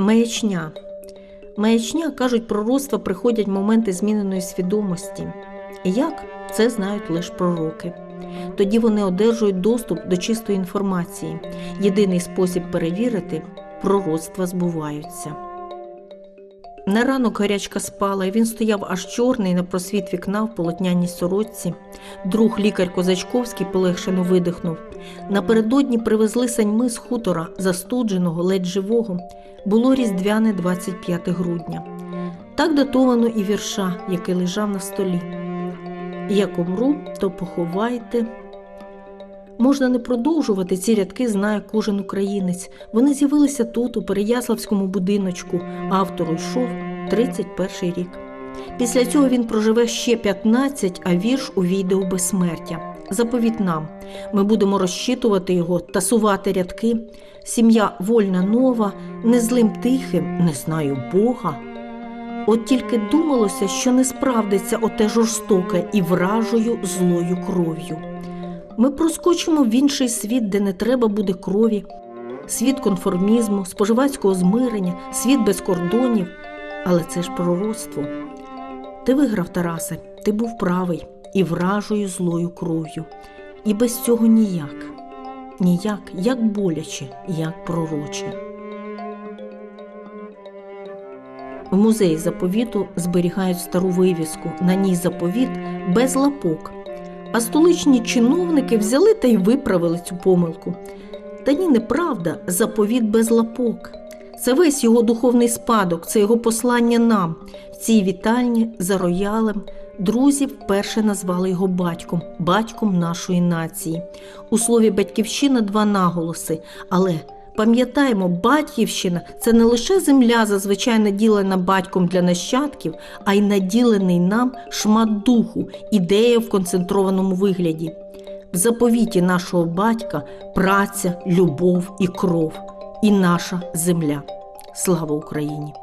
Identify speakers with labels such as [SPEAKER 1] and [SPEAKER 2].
[SPEAKER 1] Маячня. Маячня кажуть, пророцтва приходять моменти зміненої свідомості. Як це знають лише пророки. Тоді вони одержують доступ до чистої інформації. Єдиний спосіб перевірити пророцтва збуваються. На ранок гарячка спала, і він стояв аж чорний на просвіт вікна в полотняній сорочці. Друг лікар Козачковський полегшено видихнув. Напередодні привезли саньми з хутора, застудженого, ледь живого. Було різдвяне 25 грудня. Так датовано і вірша, який лежав на столі. Як умру, то поховайте. Можна не продовжувати ці рядки, знає кожен українець. Вони з'явилися тут, у Переяславському будиночку. Автору йшов 31 рік. Після цього він проживе ще 15, а вірш увійде у безсмертя. Заповіт нам. Ми будемо розчитувати його, тасувати рядки. Сім'я вольна нова, не злим тихим, не знаю Бога. От тільки думалося, що не справдиться оте жорстоке і вражою злою кров'ю. Ми проскочимо в інший світ, де не треба буде крові, світ конформізму, споживацького змирення, світ без кордонів. Але це ж пророцтво. Ти виграв, Тарасе, ти був правий і вражою злою кров'ю. І без цього ніяк, ніяк, як боляче, як пророче. В музеї заповіту зберігають стару вивіску. На ній заповіт без лапок. А столичні чиновники взяли та й виправили цю помилку. Та ні, неправда, заповіт без лапок. Це весь його духовний спадок, це його послання нам. В цій вітальні за роялем друзі вперше назвали його батьком, батьком нашої нації. У слові батьківщина два наголоси, але пам'ятаємо, батьківщина це не лише земля, зазвичай наділена батьком для нащадків, а й наділений нам шмат духу, ідея в концентрованому вигляді. В заповіті нашого батька праця, любов і кров, і наша земля. Слава Україні!